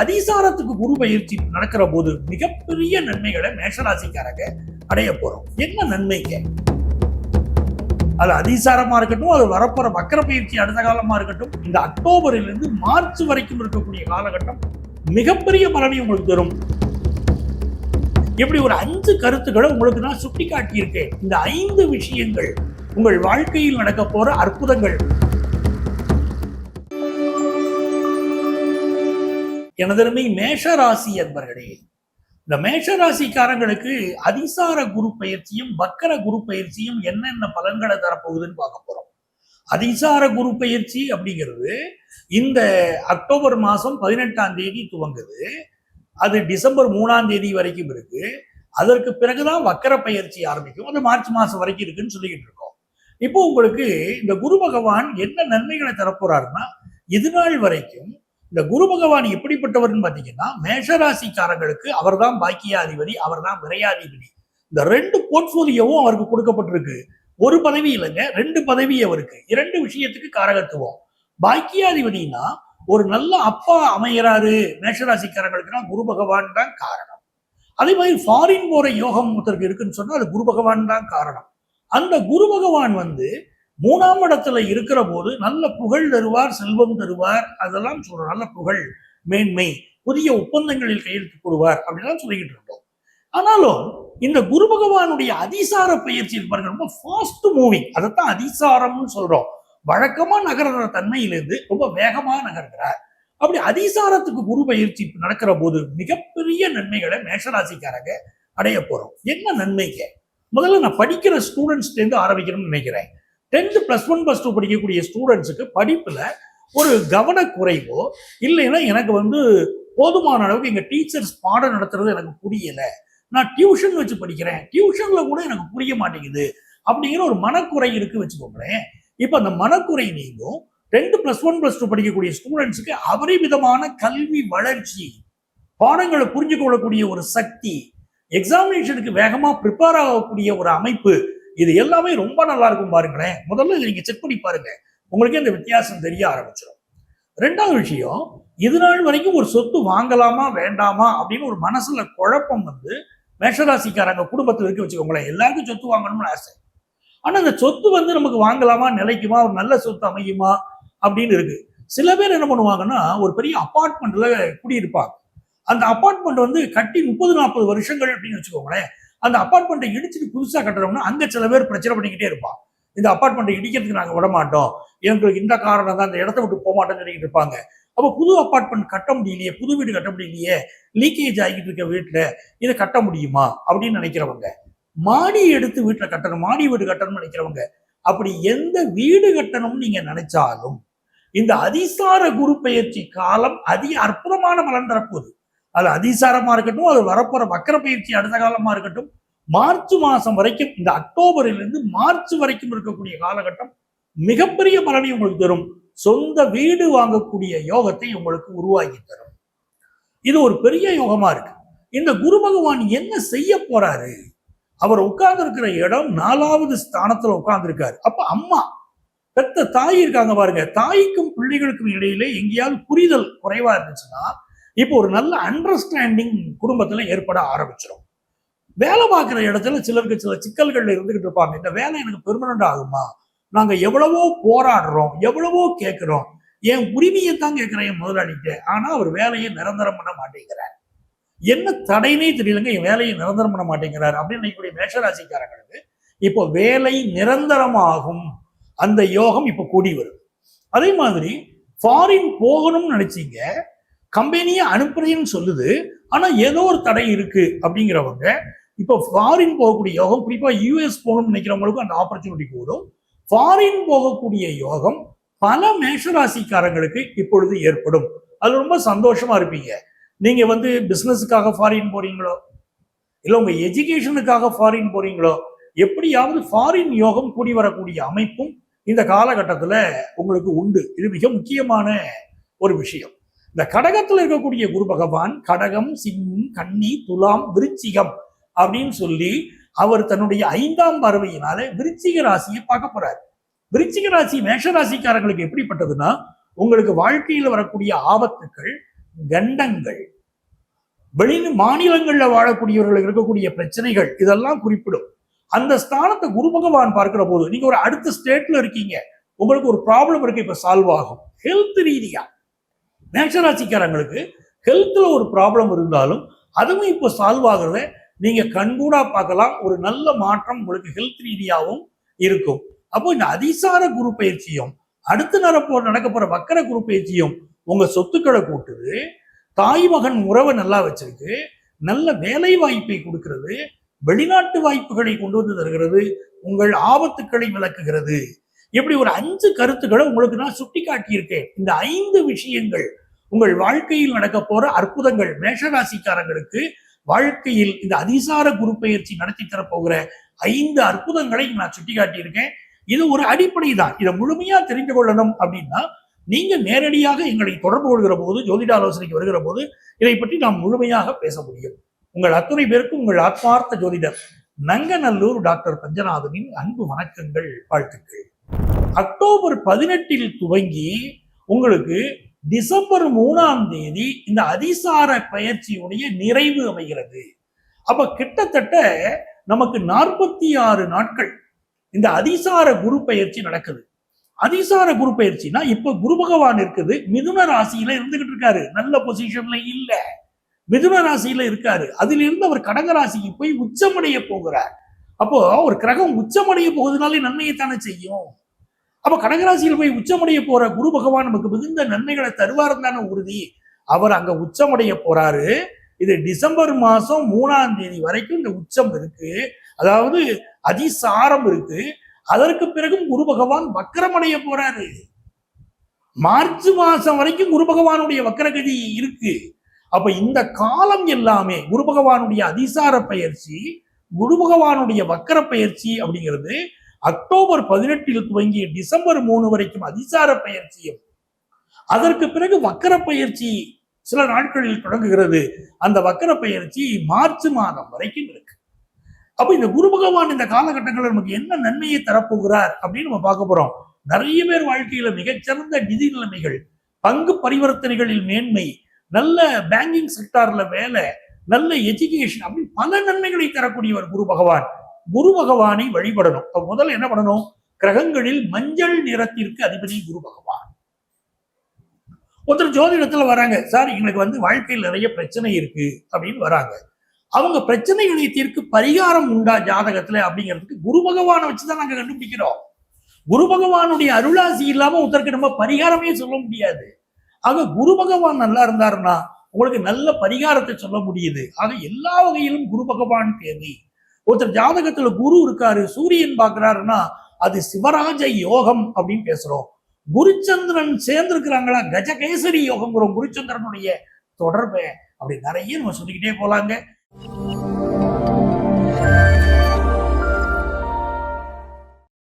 அதிசாரத்துக்கு குரு பயிற்சி நடக்கிற போது மிகப்பெரிய நன்மைகளை மேஷராசிக்காரங்க அடைய போறோம். என்ன நன்மைங்க? அது அதிசாரமா இருக்கட்டும் அது வரப்போற வக்கர பயிற்சி அடுத்த காலமா இருக்கட்டும் இந்த அக்டோபரிலிருந்து மார்ச் வரைக்கும் இருக்கக்கூடிய காலகட்டம் மிகப்பெரிய பலனை உங்களுக்கு தரும். இப்படி ஒரு அஞ்சு கருத்துக்களை உங்களுக்கு நான் சுட்டி காட்டியிருக்கேன் இந்த ஐந்து விஷயங்கள் உங்கள் வாழ்க்கையில் நடக்க போற அற்புதங்கள். எனதருமை மேஷ ராசி என்பர்களே இந்த மேஷ ராசிக்காரங்களுக்கு அதிசார குரு பயிற்சியும் வக்கர குரு பயிற்சியும் என்னென்ன பலன்களை தரப்போகுதுன்னு பார்க்க போறோம். அதிசார குரு பயிற்சி அப்படிங்கிறது இந்த அக்டோபர் மாதம் பதினெட்டாம் தேதி துவங்குது. அது டிசம்பர் மூணாம் தேதி வரைக்கும் இருக்கு. அதற்கு பிறகுதான் வக்கர பயிற்சி ஆரம்பிக்கும். அது மார்ச் மாசம் வரைக்கும் இருக்குன்னு சொல்லிக்கிட்டு இருக்கோம். இப்போ உங்களுக்கு இந்த குரு பகவான் என்ன நன்மைகளை தரப்போறாருன்னா இதுநாள் வரைக்கும் இந்த குரு பகவான் எப்படிப்பட்டவர்னு பார்த்தீங்கன்னா மேஷராசிக்காரங்களுக்கு அவர்தான் பாக்கியாதிபதி அவர்தான் விரையாதிபதி. இந்த ரெண்டு போர்ட்ஃபோலியோவும் அவருக்கு கொடுக்கப்பட்டிருக்கு. ஒரு பதவி இல்லைங்க ரெண்டு பதவி அவருக்கு. இரண்டு விஷயத்துக்கு காரகத்துவம். பாக்கியாதிபதினா ஒரு நல்ல அப்பா அமைகிறாரு மேஷராசிக்காரங்களுக்குனா குரு பகவான் தான் காரணம். அதே மாதிரி ஃபாரின் போற யோகம் ஒருத்தருக்கு இருக்குன்னு சொன்னா அது குரு பகவான் தான் காரணம். அந்த குரு பகவான் வந்து மூணாம் இடத்துல இருக்கிற போது நல்ல புகழ் தருவார் செல்வம் தருவார். அதெல்லாம் சொல்ற நல்ல புகழ் மேன்மை புதிய ஒப்பந்தங்களில் கையெழுத்து போடுவார் அப்படிலாம் சொல்லிக்கிட்டு இருந்தோம். ஆனாலும் இந்த குரு பகவானுடைய அதிசார பயிற்சி பாருங்க ரொம்ப ஃபாஸ்ட் மூவிங் அதைத்தான் அதிசாரம்னு சொல்றோம். வழக்கமா நகர்ற தன்மையிலிருந்து ரொம்ப வேகமா நகர்கிறார். அப்படி அதிசாரத்துக்கு குரு பயிற்சி நடக்கிற போது மிகப்பெரிய நன்மைகளை மேஷராசிக்காரங்க அடைய போறோம். என்ன நன்மைக்கு முதல்ல நான் படிக்கிற ஸ்டூடெண்ட்ஸ்லேருந்து ஆரம்பிக்கணும்னு நினைக்கிறேன். Tenth plus one plus two படிக்கக்கூடிய ஸ்டூடெண்ட்ஸுக்கு படிப்பில் ஒரு கவனக்குறைவோ இல்லைன்னா எனக்கு வந்து போதுமான அளவுக்கு எங்கள் டீச்சர்ஸ் பாடம் நடத்துறது எனக்கு புரியலை. நான் டியூஷன் வச்சு படிக்கிறேன். டியூஷனில் கூட எனக்கு புரிய மாட்டேங்குது அப்படிங்கிற ஒரு மனக்குறை இருக்கு வச்சுக்கோங்களேன். இப்போ அந்த மனக்குறை நீங்கும். Tenth plus one plus two படிக்கக்கூடிய ஸ்டூடெண்ட்ஸுக்கு அபரிமிதமான கல்வி வளர்ச்சி பாடங்களை புரிஞ்சு கொள்ளக்கூடிய ஒரு சக்தி எக்ஸாமினேஷனுக்கு வேகமாக ப்ரிப்பேர் ஆகக்கூடிய ஒரு அமைப்பு இது எல்லாமே ரொம்ப நல்லா இருக்கும் பாருங்களேன். முதல்ல இதை நீங்க செக் பண்ணி பாருங்க. உங்களுக்கே இந்த வித்தியாசம் தெரிய ஆரம்பிச்சிடும் ரெண்டாவது விஷயம் இது நாள் வரைக்கும் ஒரு சொத்து வாங்கலாமா வேண்டாமா அப்படின்னு ஒரு மனசுல குழப்பம் வந்து மேஷராசிக்காரங்க குடும்பத்தில் இருக்க வச்சுக்கோங்களேன். எல்லாருக்கும் சொத்து வாங்கணும்னு ஆசை. ஆனா அந்த சொத்து வந்து நமக்கு வாங்கலாமா நிலைக்குமா ஒரு நல்ல சொத்து அமையுமா அப்படின்னு இருக்கு. சில பேர் என்ன பண்ணுவாங்கன்னா ஒரு பெரிய அப்பார்ட்மெண்ட்ல குடியிருப்பாங்க. அந்த அப்பார்ட்மெண்ட் வந்து கட்டி முப்பது நாற்பது வருஷங்கள் அப்படின்னு வச்சுக்கோங்களேன். அந்த அப்பார்ட்மெண்ட்டை இடிச்சுட்டு புதுசா கட்டுறோம்னா அங்கே சில பேர் பிரச்சனை பண்ணிக்கிட்டே இருப்பான். இந்த அப்பார்ட்மெண்ட்டை இடிக்கிறதுக்கு நாங்க விடமாட்டோம். எங்களுக்கு இந்த காரணம் தான் இந்த இடத்த விட்டு போக மாட்டோம்னு சொல்லிட்டு இருப்பாங்க. அப்போ புது அப்பார்ட்மெண்ட் கட்ட முடியலையே புது வீடு கட்ட முடியலையே லீக்கேஜ் ஆகிட்டு இருக்க வீட்டுல இதை கட்ட முடியுமா அப்படின்னு நினைக்கிறவங்க. மாடி எடுத்து வீட்டுல கட்டணும் மாடி வீடு கட்டணும்னு நினைக்கிறவங்க. அப்படி எந்த வீடு கட்டணும்னு நீங்க நினைச்சாலும் இந்த அதிசார குரு பயிற்சி காலம் அதிக அற்புதமான பலன் தரப்போகுது. அது அதிசாரமா இருக்கட்டும் அது வரப்போற வக்கர பயிற்சி அடுத்த காலமா இருக்கட்டும் மார்ச் மாசம் வரைக்கும் இந்த அக்டோபரிலிருந்து மார்ச் வரைக்கும் இருக்கக்கூடிய காலகட்டம் மிகப்பெரிய பலனை உங்களுக்கு தரும். சொந்த வீடு வாங்கக்கூடிய யோகத்தை உங்களுக்கு உருவாக்கி தரும். இது ஒரு பெரிய யோகமா இருக்கு. இந்த குரு பகவான் என்ன செய்ய போறாரு? அவர் உட்கார்ந்து இருக்கிற இடம் நாலாவது ஸ்தானத்துல உட்கார்ந்து இருக்காரு அப்ப அம்மா பெத்த தாய் இருக்காங்க பாருங்க. தாய்க்கும் பிள்ளைகளுக்கும் இடையிலே எங்கேயாவது புரிதல் குறைவா இருந்துச்சுன்னா இப்போ ஒரு நல்ல அண்டர்ஸ்டாண்டிங் குடும்பத்தில் ஏற்பட ஆரம்பிச்சிடும் வேலை பார்க்குற இடத்துல சிலருக்கு சில சிக்கல்கள் இருந்துகிட்டு இருப்பாங்க. இந்த வேலை எனக்கு பெர்மனண்ட் ஆகுமா? நாங்கள் எவ்வளவோ போராடுறோம் எவ்வளவோ கேட்குறோம் என் உரிமையை தான் கேட்குறேன் என் முதலாளிகிட்ட. ஆனால் அவர் வேலையை நிரந்தரம் பண்ண மாட்டேங்கிறார். என்ன தடைனே தெரியலங்க என் வேலையை நிரந்தரம் பண்ண மாட்டேங்கிறார் அப்படின்னு நினைக்கக்கூடிய மேஷராசிக்காரங்களுக்கு இப்போ வேலை நிரந்தரமாகும். அந்த யோகம் இப்போ கூடி வருது. அதே மாதிரி ஃபாரின் போகணும்னு நினைச்சீங்க கம்பெனியை அனுப்புறேன்னு சொல்லுது. ஆனால் ஏதோ ஒரு தடை இருக்கு அப்படிங்கிறவங்க இப்போ ஃபாரின் போகக்கூடிய யோகம் குறிப்பாக யூஎஸ் போகணும்னு நினைக்கிறவங்களுக்கும் அந்த ஆப்பர்ச்சுனிட்டி கூடும் ஃபாரின் போகக்கூடிய யோகம் பல மேஷராசிக்காரங்களுக்கு இப்பொழுது ஏற்படும். அது ரொம்ப சந்தோஷமா இருப்பீங்க. நீங்க வந்து பிசினஸுக்காக ஃபாரின் போறீங்களோ? இல்லை உங்க எஜுகேஷனுக்காக ஃபாரின் போறீங்களோ? எப்படியாவது ஃபாரின் யோகம் கூடி வரக்கூடிய அமைப்பும் இந்த காலகட்டத்தில் உங்களுக்கு உண்டு. இது மிக முக்கியமான ஒரு விஷயம். இந்த கடகத்துல இருக்கக்கூடிய குரு பகவான் கடகம் சிம்மம் கன்னி துலாம் விருச்சிகம் அப்படின்னு சொல்லி அவர் தன்னுடைய ஐந்தாம் பார்வையினால விருச்சிக ராசியை பார்க்க போறாரு. விருச்சிக ராசி மேஷ ராசிக்காரங்களுக்கு எப்படிப்பட்டதுன்னா உங்களுக்கு வாழ்க்கையில் வரக்கூடிய ஆபத்துக்கள் கண்டங்கள் வெளி மாநிலங்கள்ல வாழக்கூடியவர்களுக்கு இருக்கக்கூடிய பிரச்சனைகள் இதெல்லாம் குறிப்பிடும். அந்த ஸ்தானத்தை குரு பகவான் பார்க்கிற போது நீங்க ஒரு அடுத்த ஸ்டேட்ல இருக்கீங்க. உங்களுக்கு ஒரு ப்ராப்ளம் இருக்கு இப்ப சால்வ் ஆகும். ஹெல்த் ரீதியா. மேஷராசிக்காரங்களுக்கு ஹெல்த்தில் ஒரு ப்ராப்ளம் இருந்தாலும் அதுவும் இப்போ சால்வ் ஆகிறத நீங்கள் கண்கூடா பார்க்கலாம். ஒரு நல்ல மாற்றம் உங்களுக்கு ஹெல்த் ரீதியாகவும் இருக்கும். அப்போ இந்த அதிசார குரு பயிற்சியும் அடுத்து நடப்போ நடக்க போற வக்கர குரு பயிற்சியும் உங்க சொத்துக்களை கூட்டுது. தாய் மகன் உறவை நல்லா வச்சிருக்கு. நல்ல வேலை வாய்ப்பை கொடுக்கிறது. வெளிநாட்டு வாய்ப்புகளை கொண்டு வந்து தருகிறது. உங்கள் ஆபத்துக்களை விளக்குகிறது. இப்படி ஒரு அஞ்சு கருத்துக்களை உங்களுக்கு நான் சுட்டி காட்டியிருக்கேன் இந்த ஐந்து விஷயங்கள் உங்கள் வாழ்க்கையில் நடக்க போற அற்புதங்கள் மேஷராசிக்காரங்களுக்கு வாழ்க்கையில் இந்த அதிசார குரு பயிற்சி நடத்தி தரப்போகிற ஐந்து அற்புதங்களை நான் சுட்டி காட்டியிருக்கேன் இது ஒரு அடிப்படை தான் இதை முழுமையா தெரிந்து கொள்ளணும் அப்படின்னா நீங்க நேரடியாக எங்களை தொடர்பு கொள்கிற போது ஜோதிட ஆலோசனைக்கு வருகிற போது இதை பற்றி நாம் முழுமையாக பேச முடியும். உங்கள் அத்துணை பேருக்கும் உங்கள் ஆத்மார்த்த ஜோதிடர் நங்கநல்லூர் டாக்டர் பஞ்சநாதனின் அன்பு வணக்கங்கள் வாழ்த்துக்கள். அக்டோபர் பதினெட்டில் துவங்கி உங்களுக்கு டிசம்பர் மூணாம் தேதி இந்த அதிசார பயிற்சியுடைய நிறைவு அமைகிறது. அப்ப கிட்டத்தட்ட நமக்கு நாற்பத்தி ஆறு நாட்கள் இந்த அதிசார குரு பயிற்சி நடக்குது. அதிசார குரு பயிற்சினா இப்ப குரு பகவான் இருக்குது மிதுன ராசியில இருந்துகிட்டு இருக்காரு. நல்ல பொசிஷன்ல இல்ல. மிதுன ராசியில இருக்காரு. அதுல இருந்து அவர் கடக ராசிக்கு போய் உச்சமடைய போகிறார். அப்போ ஒரு கிரகம் உச்சமடைய போவதனாலே நன்மையைத்தானே செய்யும்? அப்ப கடகராசியில் போய் உச்சமடைய போற குரு பகவான் நமக்கு மிகுந்த நன்மைகளை தருவார் தானே உறுதி. அவர் அங்க உச்சமடைய போறாரு. இது டிசம்பர் மாசம் மூணாம் தேதி வரைக்கும் இந்த உச்சம் இருக்கு. அதாவது அதிசாரம் இருக்கு. அதற்கு பிறகும் குரு பகவான் வக்கரமடைய போறாரு. மார்ச் மாசம் வரைக்கும் குரு பகவானுடைய வக்கரகதி இருக்கு. அப்ப இந்த காலம் எல்லாமே குரு பகவானுடைய அதிசார பயிற்சி குரு பகவானுடைய வக்கர பயிற்சி அப்படிங்கிறது அக்டோபர் பதினெட்டில் துவங்கி டிசம்பர் மூணு வரைக்கும் அதிசார பயிற்சியும் அதற்கு பிறகு வக்கர பயிற்சி சில நாட்களில் தொடங்குகிறது. அந்த வக்கர பயிற்சி மார்ச் மாதம் வரைக்கும் இருக்கு. அப்ப இந்த குரு பகவான் இந்த காலகட்டங்களில் நமக்கு என்ன நன்மையை தரப்போகிறார் அப்படின்னு நம்ம பார்க்க போறோம். நிறைய பேர் வாழ்க்கையில மிகச்சிறந்த நிதி நிலைமைகள் பங்கு பரிவர்த்தனைகளில் மேன்மை நல்ல பேங்கிங் செக்டார்ல வேலை நல்ல எஜுகேஷன் அப்படி பல நன்மைகளை தரக்கூடியவர் குரு பகவான். குரு பகவானை வழிபடணும். அப்ப முதல்ல என்ன பண்ணணும்? கிரகங்களில் மஞ்சள் நிறத்திற்கு அதிபதி குரு பகவான். ஒருத்தர் ஜோதிடத்துல வராங்க சார் எங்களுக்கு வந்து வாழ்க்கையில் நிறைய பிரச்சனை இருக்கு அப்படின்னு வராங்க. அவங்க பிரச்சனைகளை தீர்க்க பரிகாரம் உண்டா ஜாதகத்துல அப்படிங்கிறதுக்கு குரு பகவானை வச்சுதான் நாங்க கண்டுபிடிக்கிறோம். குரு பகவானுடைய அருளாசி இல்லாம ஒருத்தருக்கு நம்ம பரிகாரமே சொல்ல முடியாது. ஆக குரு பகவான் நல்லா இருந்தாருன்னா உங்களுக்கு நல்ல பரிகாரத்தை சொல்ல முடியுது. ஆக எல்லா வகையிலும் குரு பகவான் தேவை. ஒருத்தர் ஜாதகத்துல குரு இருக்காரு சூரியன் பாக்குறாருன்னா அது சிவராஜ யோகம் அப்படின்னு பேசுறோம். குருச்சந்திரன் சேர்ந்திருக்கிறாங்களா? கஜகேசரி யோகம்ங்கிறோம் குருச்சந்திரனுடைய தொடர்பு அப்படி நிறைய நம்ம சொல்லிக்கிட்டே போலாங்க.